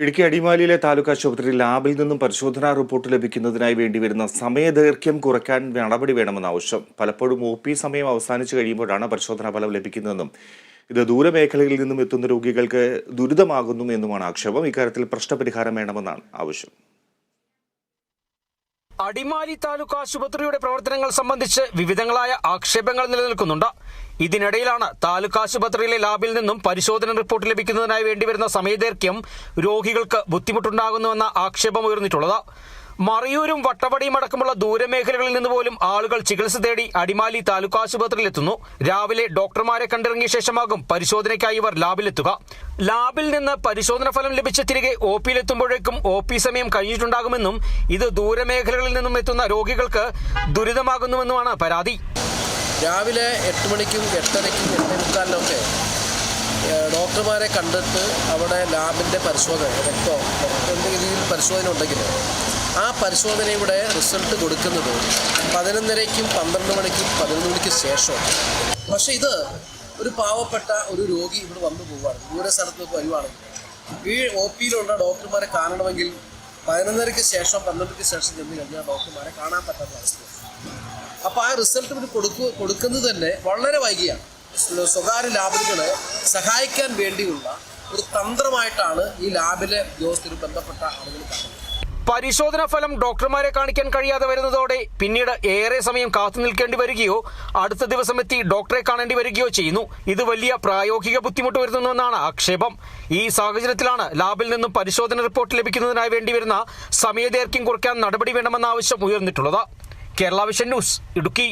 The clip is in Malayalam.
ഇടുക്കി അടിമാലിയിലെ താലൂക്ക് ആശുപത്രി ലാബിൽ നിന്നും പരിശോധനാ റിപ്പോർട്ട് ലഭിക്കുന്നതിനായി വേണ്ടിവരുന്ന സമയദൈർഘ്യം കുറയ്ക്കാൻ നടപടി വേണമെന്ന ആവശ്യം. പലപ്പോഴും ഒ പി സമയം അവസാനിച്ചു കഴിയുമ്പോഴാണ് പരിശോധനാ ഫലം ലഭിക്കുന്നതെന്നും ഇത് ദൂരമേഖലയിൽ നിന്നും എത്തുന്ന രോഗികൾക്ക് ദുരിതമാകുന്നു എന്നുമാണ് ആക്ഷേപം. ഇക്കാര്യത്തിൽ പ്രശ്നപരിഹാരം വേണമെന്നാണ് ആവശ്യം. അടിമാലി താലൂക്ക് ആശുപത്രിയുടെ പ്രവർത്തനങ്ങൾ സംബന്ധിച്ച് വിവിധങ്ങളായ ആക്ഷേപങ്ങൾ നിലനിൽക്കുന്നുണ്ട്. ഇതിനിടയിലാണ് താലൂക്ക് ആശുപത്രിയിലെ ലാബിൽ നിന്നും പരിശോധന റിപ്പോർട്ട് ലഭിക്കുന്നതിനായി വേണ്ടിവരുന്ന സമയദൈർഘ്യം രോഗികൾക്ക് ബുദ്ധിമുട്ടുണ്ടാകുന്നുവെന്ന ആക്ഷേപം ഉയർന്നിട്ടുള്ളത്. മറയൂരും വട്ടവടിയും അടക്കമുള്ള ദൂരമേഖലകളിൽ നിന്ന് പോലും ആളുകൾ ചികിത്സ തേടി അടിമാലി താലൂക്ക് ആശുപത്രിയിൽ എത്തുന്നു. രാവിലെ ഡോക്ടർമാരെ കണ്ടിറങ്ങിയ ശേഷമാകും പരിശോധനയ്ക്കായി ഇവർ ലാബിലെത്തുക. ലാബിൽ നിന്ന് പരിശോധന ഫലം ലഭിച്ച തിരികെ ഒ പിയിലെത്തുമ്പോഴേക്കും ഒ പി സമയം കഴിഞ്ഞിട്ടുണ്ടാകുമെന്നും ഇത് ദൂരമേഖലകളിൽ നിന്നും എത്തുന്ന രോഗികൾക്ക് ദുരിതമാകുന്നുവെന്നുമാണ് പരാതി. രാവിലെ എട്ട് മണിക്കും എട്ടരയ്ക്കും എട്ടേ മുക്കാലിനൊക്കെ ഡോക്ടർമാരെ കണ്ടിട്ട് അവിടെ ലാബിന്റെ പരിശോധന രക്തമോ എന്തെങ്കിലും പരിശോധന ഉണ്ടെങ്കിൽ ആ പരിശോധനയുടെ റിസൾട്ട് കൊടുക്കുന്നത് പതിനൊന്നരയ്ക്കും പന്ത്രണ്ട് മണിക്കും പതിനൊന്ന് മണിക്ക് ശേഷം പക്ഷെ ഇത് ഒരു പാവപ്പെട്ട ഒരു രോഗി ഇവിടെ വന്നു പോവുകയാണ്. ദൂരെ സ്ഥലത്ത് വരുവാണെങ്കിൽ. ഈ ഒ പിയിലുള്ള ഡോക്ടർമാരെ കാണണമെങ്കിൽ പതിനൊന്നരയ്ക്ക് ശേഷം പന്ത്രണ്ടരയ്ക്ക് ശേഷം ചെന്ന് കഴിഞ്ഞാൽ ഡോക്ടർമാരെ കാണാൻ പറ്റാത്ത അവസ്ഥയാണ് അപ്പോൾ ആ റിസൾട്ട് ഇവർ കൊടുക്കു കൊടുക്കുന്നത് തന്നെ വളരെ വൈകിയാണ്. സ്വകാര്യ ലാബുകളെ സഹായിക്കാൻ വേണ്ടിയുള്ള ഒരു തന്ത്രമായിട്ടാണ് ഈ ലാബിലെ ഉദ്യോഗസ്ഥരും ബന്ധപ്പെട്ട ആളുകൾ പരിശോധന ഫലം ഡോക്ടർമാരെ കാണിക്കാൻ കഴിയാതെ വരുന്നതോടെ പിന്നീട് ഏറെ സമയം കാത്തു നിൽക്കേണ്ടി വരികയോ അടുത്ത ദിവസം എത്തി ഡോക്ടറെ കാണേണ്ടി വരികയോ ചെയ്യുന്നു. ഇത് വലിയ പ്രായോഗിക ബുദ്ധിമുട്ട് വരുന്നുവെന്നാണ് ആക്ഷേപം. ഈ സാഹചര്യത്തിലാണ് ലാബിൽ നിന്നും പരിശോധന റിപ്പോർട്ട് ലഭിക്കുന്നതിനായി വേണ്ടിവരുന്ന സമയദൈർഘ്യം കുറയ്ക്കാൻ നടപടി വേണമെന്ന ആവശ്യം ഉയർന്നിട്ടുള്ളത്. Kerala vision news Idukki.